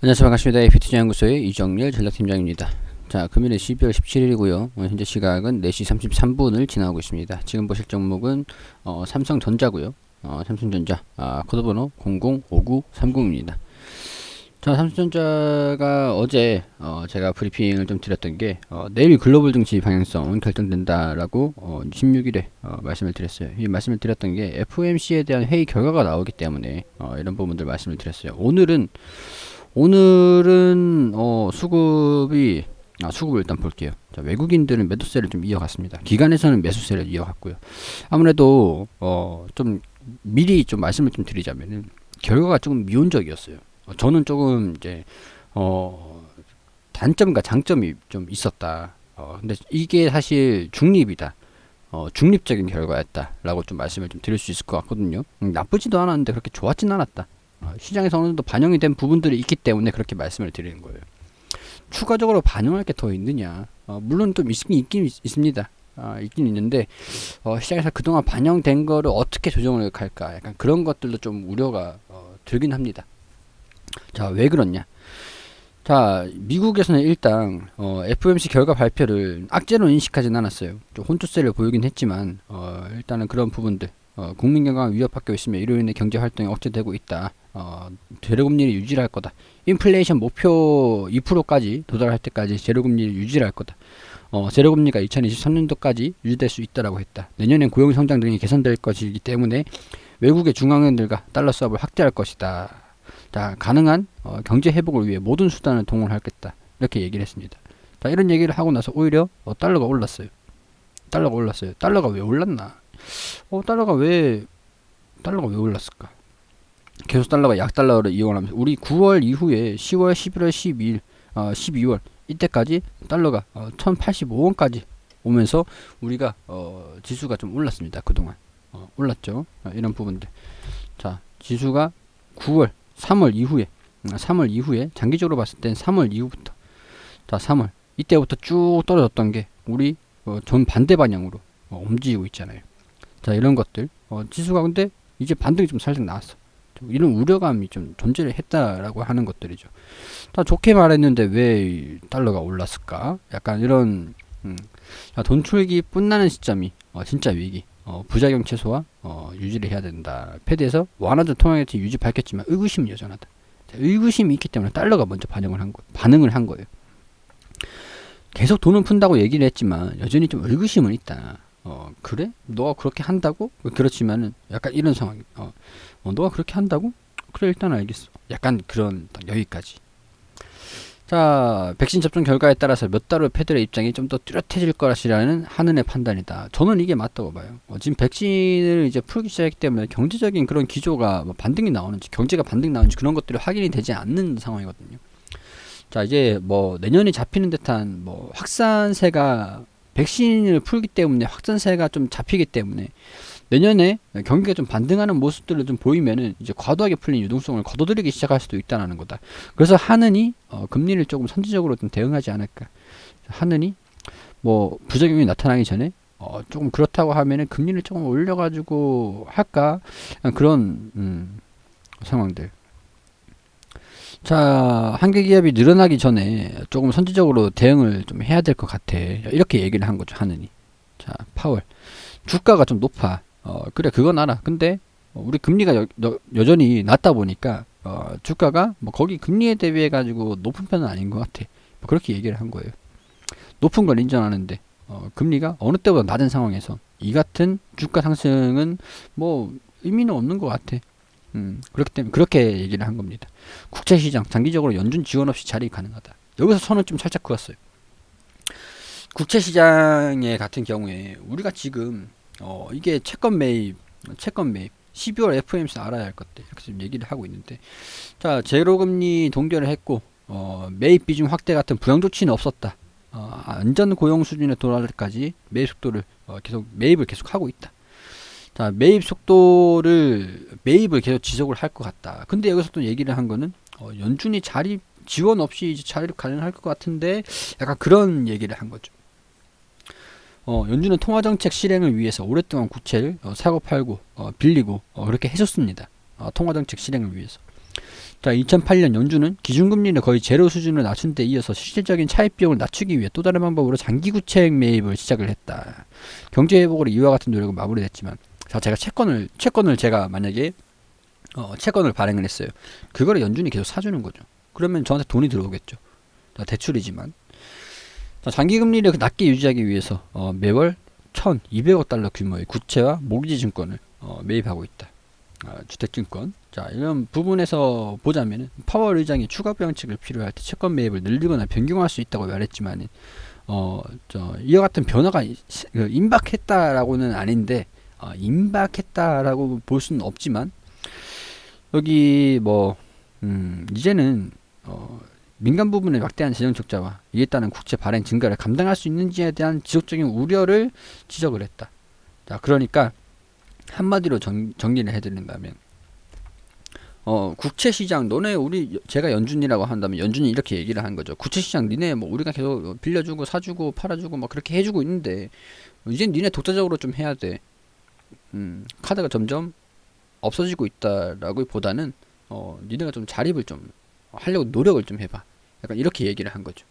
안녕하세요. 반갑습니다. APT 연구소의 이정렬 전략팀장입니다. 자 금일은 12월 17일이고요. 오늘 현재 시각은 4시 33분을 지나고 있습니다. 지금 보실 종목은 어, 삼성전자고요. 어, 삼성전자 아, 코드번호 005930입니다. 자 삼성전자가 어제 어, 제가 브리핑을 좀 드렸던 게 어, 내일 글로벌 증시 방향성은 결정된다라고 어, 16일에 어, 말씀을 드렸어요. 이 말씀을 드렸던 게 FOMC에 대한 회의 결과가 나오기 때문에 어, 이런 부분들 말씀을 드렸어요. 오늘은 오늘은 어, 수급이 아, 수급을 일단 볼게요. 자, 외국인들은 매도세를 좀 이어갔습니다. 기관에서는 매수세를 이어갔고요. 아무래도 어, 좀 미리 좀 말씀을 좀 드리자면은 결과가 조금 미온적이었어요. 어, 저는 조금 이제 어, 단점과 장점이 좀 있었다. 어, 근데 이게 사실 중립이다. 어, 중립적인 결과였다라고 좀 말씀을 좀 드릴 수 있을 것 같거든요. 음, 나쁘지도 않았는데 그렇게 좋았진 않았다. 어, 시장에서 어느 정도 반영이 된 부분들이 있기 때문에 그렇게 말씀을 드리는 거예요. 추가적으로 반영할 게 더 있느냐? 어, 물론 좀 있긴 있긴 있, 있습니다. 아, 있긴 있는데 어, 시장에서 그동안 반영된 거를 어떻게 조정을 할까? 약간 그런 것들도 좀 우려가 어, 들긴 합니다. 자, 왜 그렇냐? 자, 미국에서는 일단 어, FOMC 결과 발표를 악재로 인식하진 않았어요. 좀 혼조세를 보이긴 했지만 어, 일단은 그런 부분들 어, 국민 건강 위협받고 있으며 인해 경제 활동이 억제되고 있다. 어, 제로금리를 유지할 거다. 인플레이션 목표 2%까지 도달할 때까지 제로금리를 유지할 거다. 어, 제로금리가 2023년도까지 유지될 수 있다라고 했다. 내년엔 고용 성장 등이 개선될 것이기 때문에 외국의 중앙은행들과 달러 수합을 확대할 것이다. 자, 가능한 어, 경제 회복을 위해 모든 수단을 동원하겠다. 이렇게 얘기를 했습니다. 자, 이런 얘기를 하고 나서 오히려 어, 달러가 올랐어요. 달러가 올랐어요. 달러가 왜 올랐나? 어, 달러가 왜 달러가 왜 올랐을까? 계속 달러가 약 달러를 이용하면서 우리 9월 이후에 10월, 11월, 12일, 어, 12월 이때까지 달러가 어, 1,085원까지 오면서 우리가 어, 지수가 좀 올랐습니다. 그동안 어, 올랐죠. 어, 이런 부분들. 자, 지수가 9월, 3월 이후에 3월 이후에 장기적으로 봤을 땐 3월 이후부터 자, 3월 이때부터 쭉 떨어졌던 게 우리 어, 전 반대 방향으로 어, 움직이고 있잖아요. 자, 이런 것들. 어, 지수가 근데 이제 반등이 좀 살짝 나왔어. 좀 이런 우려감이 좀 존재를 했다라고 하는 것들이죠. 다 좋게 말했는데 왜 달러가 올랐을까? 약간 이런 음, 자, 돈 출기 뿐나는 시점이 어, 진짜 위기. 어, 부작용 최소화 어, 유지를 해야 된다. 패드에서 완화된 통화정책 유지 밝혔지만 의구심은 여전하다. 자, 의구심이 있기 때문에 달러가 먼저 반응을 한 거, 반응을 한 거예요. 계속 돈을 푼다고 얘기를 했지만 여전히 좀 의구심은 있다. 어 그래? 너가 그렇게 한다고? 그렇지만은 약간 이런 상황. 어, 어 너가 그렇게 한다고? 그래 일단 알겠어. 약간 그런 여기까지. 자, 백신 접종 결과에 따라서 몇 달 후 패들의 입장이 좀 더 뚜렷해질 것이라는 한은의 판단이다. 저는 이게 맞다고 봐요. 어, 지금 백신을 이제 풀기 시작했기 때문에 경제적인 그런 기조가 뭐 반등이 나오는지, 경제가 반등 나오는지 그런 것들이 확인이 되지 않는 상황이거든요. 자, 이제 뭐 내년에 잡히는 듯한 뭐 확산세가 백신을 풀기 때문에 확산세가 좀 잡히기 때문에 내년에 경기가 좀 반등하는 모습들을 좀 보이면은 이제 과도하게 풀린 유동성을 걷어들이기 시작할 수도 있다는 거다. 그래서 하느니 어, 금리를 조금 선제적으로 좀 대응하지 않을까. 하느니 뭐 부작용이 나타나기 전에 어, 조금 그렇다고 하면은 금리를 조금 올려가지고 할까 그런 음, 상황들. 자, 한계 기업이 늘어나기 전에 조금 선제적으로 대응을 좀 해야 될 것 같아. 이렇게 얘기를 한 거죠, 하느니. 자, 파월. 주가가 좀 높아. 어, 그래, 그건 알아. 근데, 어, 우리 금리가 여, 여 전히 낮다 보니까, 어, 주가가 뭐 거기 금리에 대비해 가지고 높은 편은 아닌 것 같아. 뭐 그렇게 얘기를 한 거예요. 높은 걸 인정하는데, 어, 금리가 어느 때보다 낮은 상황에서 이 같은 주가 상승은 뭐 의미는 없는 것 같아. 음, 그렇기 때문에 그렇게 얘기를 한 겁니다. 국채시장 장기적으로 연준 지원 없이 자리 가능하다. 여기서 선을 좀 살짝 그었어요. 국채시장에 같은 경우에 우리가 지금 어, 이게 채권 매입, 채권 매입 12월 FOMC 알아야 할 것들 이렇게 지금 얘기를 하고 있는데 자 제로금리 동결을 했고 어, 매입 비중 확대 같은 부양 조치는 없었다. 어, 안전 고용 수준에 때까지 매입 속도를 어, 계속 매입을 계속 하고 있다. 자 매입 속도를 매입을 계속 지속을 할 것 같다. 근데 여기서 또 얘기를 한 거는 어, 연준이 자리 지원 없이 이제 자리를 가능할 것 같은데 약간 그런 얘기를 한 거죠. 어, 연준은 통화 정책 실행을 위해서 오랫동안 구체를 어, 사고 팔고 어, 빌리고 어, 그렇게 해줬습니다. 어, 통화 정책 실행을 위해서. 자, 2008년 연준은 기준금리를 거의 제로 수준으로 낮춘 데 이어서 실질적인 차입 비용을 낮추기 위해 또 다른 방법으로 장기 구책 매입을 시작을 했다. 경제 회복으로 이와 같은 노력은 마무리됐지만, 자, 제가 채권을 채권을 제가 만약에 어, 채권을 발행을 했어요. 그거를 연준이 계속 사주는 거죠. 그러면 저한테 돈이 들어오겠죠. 자, 대출이지만. 자, 장기 금리를 낮게 유지하기 위해서 어, 매월 1,200억 달러 규모의 구체와 모기지 증권을 어, 매입하고 있다. 아, 주택증권. 자, 이런 부분에서 보자면은 파월 의장이 추가 부양책을 필요할 때 채권 매입을 늘리거나 변경할 수 있다고 말했지만, 어, 저 이와 같은 변화가 이- 그 임박했다라고는 아닌데, 어, 임박했다라고 볼 수는 없지만, 여기 뭐, 음, 이제는 어, 민간 부분의 막대한 재정 적자와 이에 따른 국채 발행 증가를 감당할 수 있는지에 대한 지속적인 우려를 지적을 했다. 자, 그러니까 한마디로 정, 정리를 해드린다면 어 국채 시장 너네 우리 제가 연준이라고 한다면 연준이 이렇게 얘기를 한 거죠 국채 시장 니네 뭐 우리가 계속 빌려주고 사주고 팔아주고 막 그렇게 해주고 있는데 이젠 니네 독자적으로 좀 해야 돼 음, 카드가 점점 없어지고 있다라고 보다는 어 니네가 좀 자립을 좀 하려고 노력을 좀 해봐 약간 이렇게 얘기를 한 거죠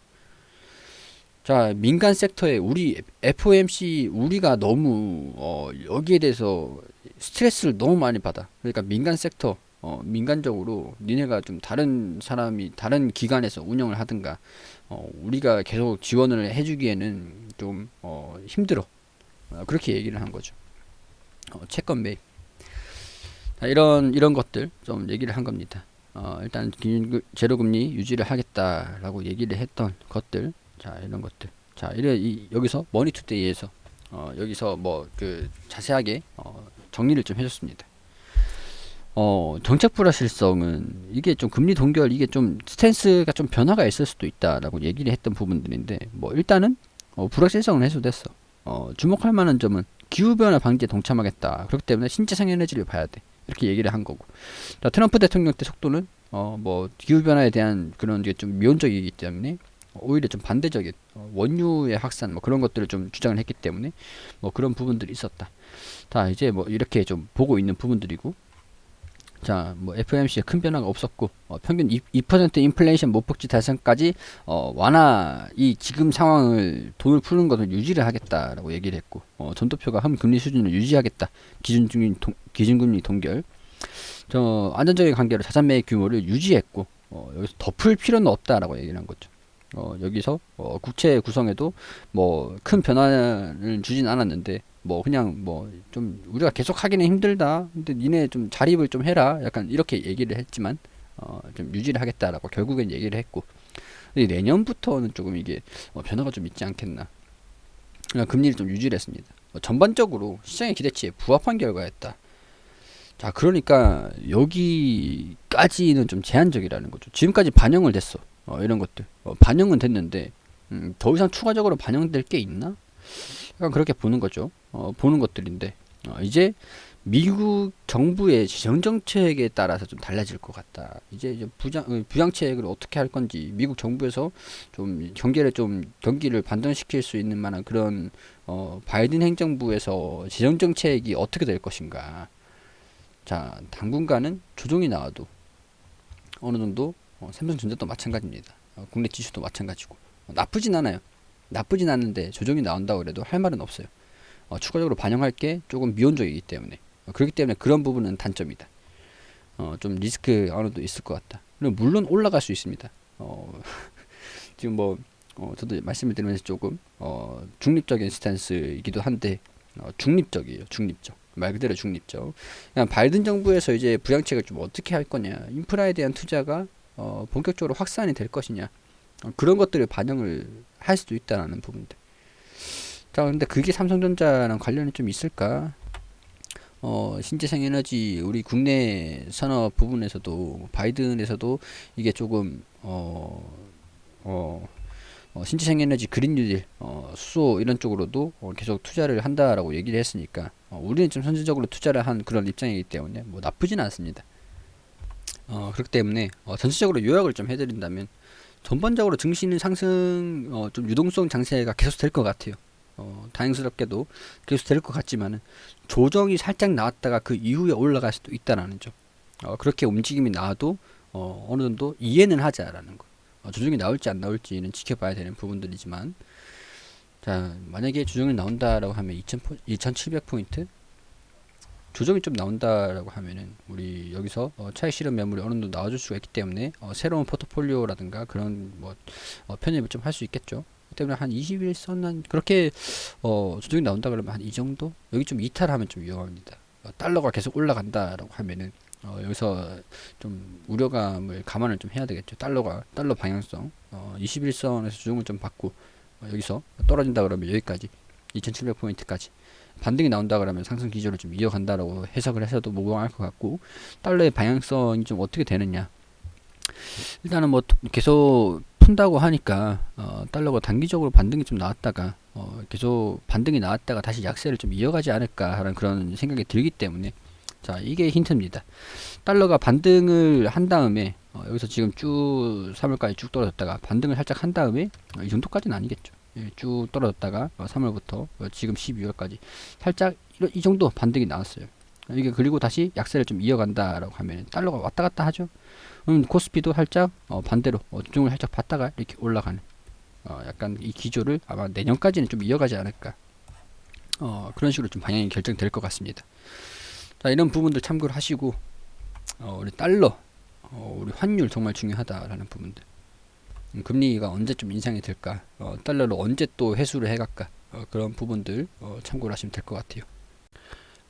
자 민간 섹터에 우리 FOMC 우리가 너무 어 여기에 대해서 스트레스를 너무 많이 받아. 그러니까 민간 섹터 어 민간적으로 니네가 좀 다른 사람이 다른 기관에서 운영을 하든가 어 우리가 계속 지원을 해주기에는 좀 어 힘들어. 어, 그렇게 얘기를 한 거죠. 어 채권 매입. 자, 이런 이런 것들 좀 얘기를 한 겁니다. 어 일단 제로금리 유지를 하겠다라고 얘기를 했던 것들. 자 이런 것들. 자 이래 이, 여기서 머니투데이에서 어 여기서 뭐 그 자세하게 어 정리를 좀 해줬습니다. 어, 정책 불확실성은 이게 좀 금리 동결 이게 좀 스탠스가 좀 변화가 있을 수도 있다라고 얘기를 했던 부분들인데 뭐 일단은 어, 불확실성은 해소됐어. 어, 주목할 만한 점은 기후 변화 방지에 동참하겠다. 그렇기 때문에 신재생 에너지를 봐야 돼. 이렇게 얘기를 한 거고. 자, 트럼프 대통령 때 속도는 어, 뭐 기후 변화에 대한 그런 게 좀 미온적이기 때문에 오히려 좀 반대적인 어, 원유의 확산 뭐 그런 것들을 좀 주장을 했기 때문에 뭐 그런 부분들이 있었다. 자 이제 뭐 이렇게 좀 보고 있는 부분들이고 자, 뭐 FOMC에 큰 변화가 없었고 어, 평균 2, 2% 인플레이션 목표치 달성까지 어, 완화 이 지금 상황을 돈을 푸는 것을 유지를 하겠다라고 얘기를 했고 어, 전도표가 한 금리 수준을 유지하겠다 기준금리 동, 기준금리 동결 저 안전적인 관계로 자산 매입 규모를 유지했고 어, 여기서 더풀 필요는 없다라고 얘기를 한 거죠. 어, 여기서 어, 국채 구성에도 뭐 큰 변화를 주진 않았는데 뭐 그냥 뭐 좀 우리가 계속 하기는 힘들다. 근데 니네 좀 자립을 좀 해라. 약간 이렇게 얘기를 했지만 어, 좀 유지를 하겠다라고 결국엔 얘기를 했고 내년부터는 조금 이게 어, 변화가 좀 있지 않겠나. 그냥 금리를 좀 유지를 했습니다. 어, 전반적으로 시장의 기대치에 부합한 결과였다. 자, 그러니까 여기까지는 좀 제한적이라는 거죠. 지금까지 반영을 됐어. 어, 이런 것들 어, 반영은 됐는데 음, 더 이상 추가적으로 반영될 게 있나? 약간 그렇게 보는 거죠. 어, 보는 것들인데 어, 이제 미국 정부의 재정 정책에 따라서 좀 달라질 것 같다. 이제 이제 부장 어, 부양책을 어떻게 할 건지 미국 정부에서 좀 경기를 좀 경기를 반전시킬 수 있는 만한 그런 어, 바이든 행정부에서 재정 정책이 어떻게 될 것인가. 자, 당분간은 조정이 나와도 어느 정도 어, 삼성전자도 마찬가지입니다. 어, 국내 지수도 마찬가지고 어, 나쁘진 않아요. 나쁘진 않은데 조정이 나온다고 그래도 할 말은 없어요. 어, 추가적으로 반영할 게 조금 미온적이기 때문에 어, 그렇기 때문에 그런 부분은 단점이다. 어, 좀 리스크 어느 정도 있을 것 같다. 물론 올라갈 수 있습니다. 어, 지금 뭐 어, 저도 말씀을 드리면서 조금 어, 중립적인 스탠스이기도 한데 어, 중립적이에요. 중립적. 말 그대로 중립적. 그냥 바이든 정부에서 이제 부양책을 좀 어떻게 할 거냐, 인프라에 대한 투자가 어, 본격적으로 확산이 될 것이냐, 어, 그런 것들을 반영을 할 수도 있다라는 부분들. 자, 근데 그게 삼성전자랑 관련이 좀 있을까? 어, 신재생 에너지 우리 국내 산업 부분에서도 바이든에서도 이게 조금 어, 어, 어, 신재생 에너지 그린 뉴딜, 어, 수소 이런 쪽으로도 어, 계속 투자를 한다라고 얘기를 했으니까 어, 우리는 좀 선제적으로 투자를 한 그런 입장이기 때문에 뭐 나쁘진 않습니다. 어, 그렇기 때문에 어, 전체적으로 요약을 좀 해드린다면 전반적으로 증시는 상승 어, 좀 유동성 장세가 계속 될 것 같아요. 어, 다행스럽게도 계속 될 것 같지만은 조정이 살짝 나왔다가 그 이후에 올라갈 수도 있다라는 점. 어, 그렇게 움직임이 나와도 어, 어느 정도 이해는 하자라는 거. 어, 조정이 나올지 안 나올지는 지켜봐야 되는 부분들이지만 자 만약에 조정이 나온다라고 하면 2000 2700 포인트 조정이 좀 나온다라고 하면은 우리 여기서 어, 차익 실현 매물이 어느 정도 나와줄 수가 있기 때문에 어, 새로운 포트폴리오라든가 그런 뭐 어, 편입을 좀 할 수 있겠죠. 그 때문에 한 21선 한 그렇게 어, 조정이 나온다 그러면 한 이 정도 여기 좀 이탈하면 좀 위험합니다. 어, 달러가 계속 올라간다라고 하면은 어, 여기서 좀 우려감을 감안을 좀 해야 되겠죠. 달러가 달러 방향성 어, 21선에서 조정을 좀 받고 어, 여기서 떨어진다 그러면 여기까지 2,700 포인트까지 반등이 나온다 그러면 상승 기조를 좀 이어간다라고 해석을 해서도 무방할 것 같고 달러의 방향성이 좀 어떻게 되느냐. 일단은 뭐 계속 푼다고 하니까 어, 달러가 단기적으로 반등이 좀 나왔다가 어, 계속 반등이 나왔다가 다시 약세를 좀 이어가지 않을까 하는 그런 생각이 들기 때문에 자 이게 힌트입니다. 달러가 반등을 한 다음에 어, 여기서 지금 쭉 3월까지 쭉 떨어졌다가 반등을 살짝 한 다음에 어, 이 정도까지는 아니겠죠. 예, 쭉 떨어졌다가 어, 3월부터 어, 지금 12월까지 살짝 이, 이 정도 반등이 나왔어요. 이게 그리고 다시 약세를 좀 이어간다라고 하면 달러가 왔다 갔다 하죠. 음, 코스피도 살짝 어, 반대로 어, 중을 살짝 받다가 이렇게 올라가는 어, 약간 이 기조를 아마 내년까지는 좀 이어가지 않을까. 어, 그런 식으로 좀 방향이 결정될 것 같습니다. 자 이런 부분들 참고를 하시고 어, 우리 달러, 어, 우리 환율 정말 중요하다라는 부분들. 음, 금리가 언제쯤 인상이 될까, 어, 달러를 언제 또 회수를 해갈까, 어, 그런 부분들 어, 참고를 하시면 될 것 같아요.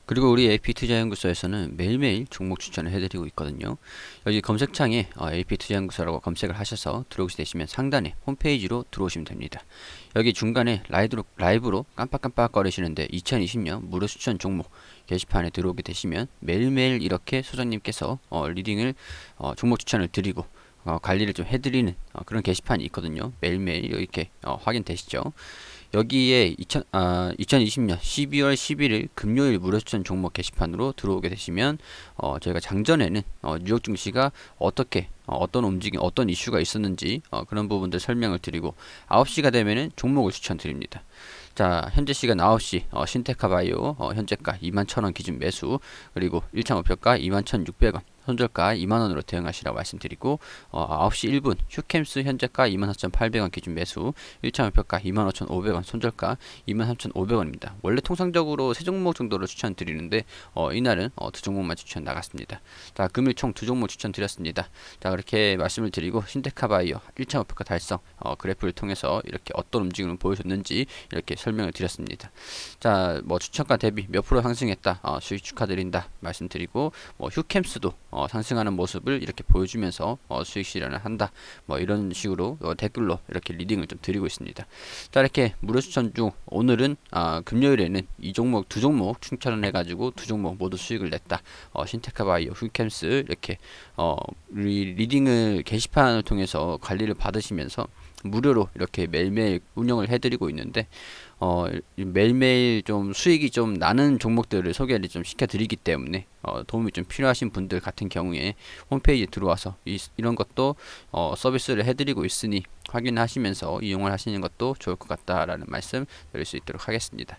그리고 우리 AP투자연구소에서는 매일매일 종목 추천을 해드리고 있거든요. 여기 검색창에 어, AP투자연구소라고 검색을 하셔서 들어오시 되시면 상단에 홈페이지로 들어오시면 됩니다. 여기 중간에 라이브로, 라이브로 깜빡깜빡 거리시는데 2020년 무료 추천 종목 게시판에 들어오게 되시면 매일매일 이렇게 소장님께서 어, 리딩을 어, 종목 추천을 드리고 어, 관리를 좀 해드리는 어, 그런 게시판이 있거든요. 매일매일 이렇게 어, 확인되시죠. 여기에 2000, 아, 2020년 12월 11일 금요일 무료 추천 종목 게시판으로 들어오게 되시면 어, 저희가 장전에는 어, 뉴욕 증시가 어떻게 어, 어떤 움직임, 어떤 이슈가 있었는지 어, 그런 부분들 설명을 드리고 9시가 되면은 종목을 추천드립니다. 자, 현재 시간 9시 어, 신테카 바이오 어, 현재가 21,000원 기준 매수 그리고 1차 목표가 21,600원 손절가 2만원으로 대응하시라고 말씀드리고 어, 9시 1분 휴캠스 현재가 24,800원 기준 매수 1차 목표가 25,500원 손절가 23,500원입니다. 원래 통상적으로 세 종목 정도로 추천드리는데 어, 이날은 어, 두 종목만 추천 나갔습니다. 자 금일 총 두 종목 추천드렸습니다. 자 그렇게 말씀을 드리고 신테카바이오 1차 목표가 달성 어, 그래프를 통해서 이렇게 어떤 움직임을 보여줬는지 이렇게 설명을 드렸습니다. 자 뭐 추천가 대비 몇 프로 상승했다 어, 수익 축하드린다 말씀드리고 뭐 휴캠스도 어, 상승하는 모습을 이렇게 보여주면서 어, 수익 실현을 한다. 뭐 이런 식으로 어, 댓글로 이렇게 리딩을 좀 드리고 있습니다. 자 이렇게 무료 추천 중 오늘은 아, 금요일에는 이 종목 두 종목 추천을 해가지고 두 종목 모두 수익을 냈다. 어, 신테카바이오, 훅캠스 이렇게 어, 리, 리딩을 게시판을 통해서 관리를 받으시면서 무료로 이렇게 매일매일 운영을 해드리고 있는데 어, 매일매일 좀 수익이 좀 나는 종목들을 소개를 좀 시켜드리기 때문에 어, 도움이 좀 필요하신 분들 같은 경우에 홈페이지에 들어와서 이, 이런 것도 어, 서비스를 해드리고 있으니 확인하시면서 이용을 하시는 것도 좋을 것 같다라는 말씀 드릴 수 있도록 하겠습니다.